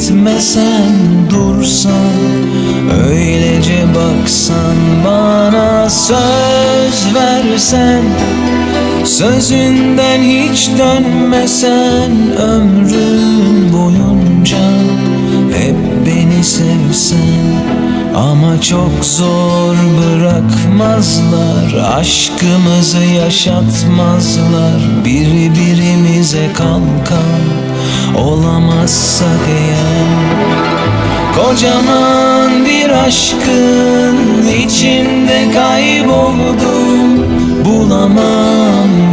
gitmesen dursan Öylece baksan bana söz versen Sözünden hiç dönmesen ömrün boyunca Hep beni sevsen. Ama çok zor bırakmazlar Aşkımızı yaşatmazlar. Biri birimize kalkan Olamazsak eğer Kocaman bir aşkın içinde kayboldum. Bulamam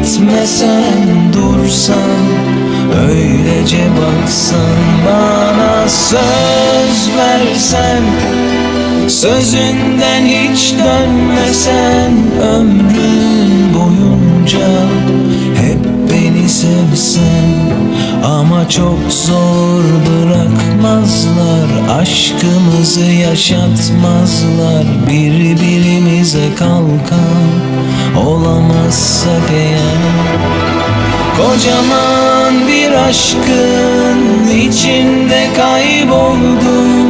Gitmesen dursan Öylece baksan Bana söz versen Sözünden hiç dönmesen Ömrün boyunca Hep beni sevsen. Ama çok zor bırakmazlar Aşkımızı yaşatmazlar. Biri birimize kalkan Olamazsak eğer Kocaman bir aşkın içinde kayboldum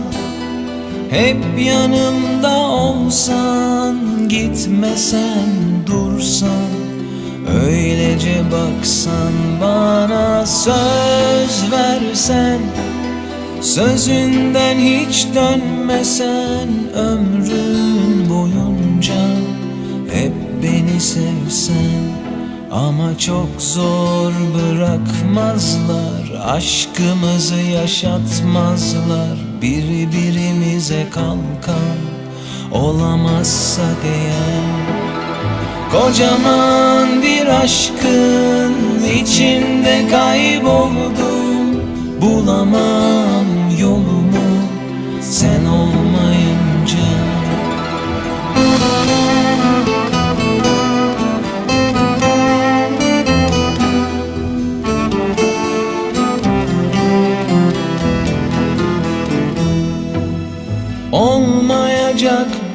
hep yanımda olsan Gitmesen dursan Öylece baksan Bana söz versen Sözünden hiç dönmesen Ömrün boyunca Hep beni sevsen. Ama çok zor bırakmazlar Aşkımızı yaşatmazlar Biri birimize kalkan Olamazsak eğer. Kocaman bir aşkın içinde kayboldum Bulamam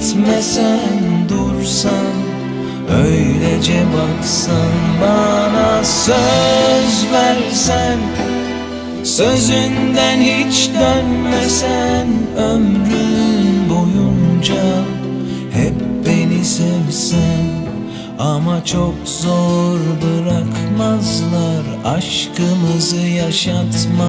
Gitmesen dursan Öylece baksan bana söz versen Sözünden hiç dönmesen Ömrün boyunca Hep beni sevsen. Ama çok zor bırakmazlar Aşkımızı yaşatma